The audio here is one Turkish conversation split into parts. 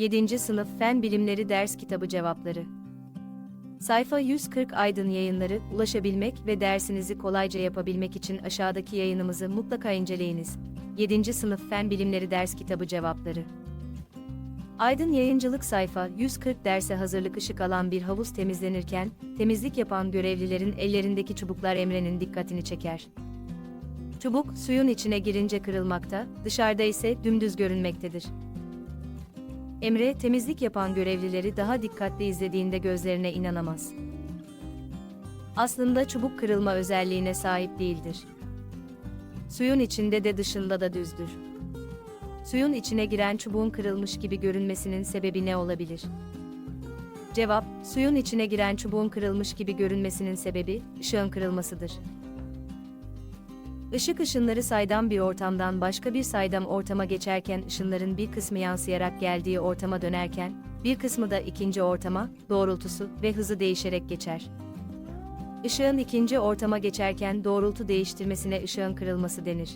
7. Sınıf Fen Bilimleri Ders Kitabı Cevapları Sayfa 140 Aydın Yayınları, ulaşabilmek ve dersinizi kolayca yapabilmek için aşağıdaki yayınımızı mutlaka inceleyiniz. 7. Sınıf Fen Bilimleri Ders Kitabı Cevapları Aydın Yayıncılık sayfa 140 derse hazırlık ışık alan bir havuz temizlenirken, temizlik yapan görevlilerin ellerindeki çubuklar Emre'nin dikkatini çeker. Çubuk, suyun içine girince kırılmakta, dışarıda ise dümdüz görünmektedir. Emre, temizlik yapan görevlileri daha dikkatli izlediğinde gözlerine inanamaz. Aslında çubuk kırılma özelliğine sahip değildir. Suyun içinde de dışında da düzdür. Suyun içine giren çubuğun kırılmış gibi görünmesinin sebebi ne olabilir? Cevap, suyun içine giren çubuğun kırılmış gibi görünmesinin sebebi, ışığın kırılmasıdır. Işık ışınları saydam bir ortamdan başka bir saydam ortama geçerken ışınların bir kısmı yansıyarak geldiği ortama dönerken, bir kısmı da ikinci ortama, doğrultusu ve hızı değişerek geçer. Işığın ikinci ortama geçerken doğrultu değiştirmesine ışığın kırılması denir.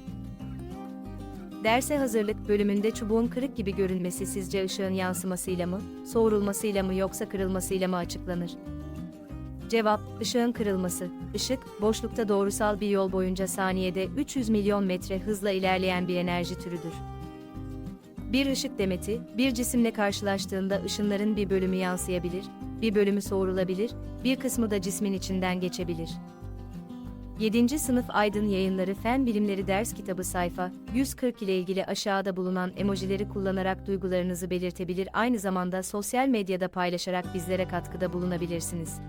Derse hazırlık bölümünde çubuğun kırık gibi görünmesi sizce ışığın yansımasıyla mı, soğurulmasıyla mı yoksa kırılmasıyla mı açıklanır? Cevap, ışığın kırılması. Işık, boşlukta doğrusal bir yol boyunca saniyede 300 milyon metre hızla ilerleyen bir enerji türüdür. Bir ışık demeti, bir cisimle karşılaştığında ışınların bir bölümü yansıyabilir, bir bölümü soğurulabilir, bir kısmı da cismin içinden geçebilir. 7. Sınıf Aydın Yayınları Fen Bilimleri Ders Kitabı sayfa 140 ile ilgili aşağıda bulunan emojileri kullanarak duygularınızı belirtebilir aynı zamanda sosyal medyada paylaşarak bizlere katkıda bulunabilirsiniz.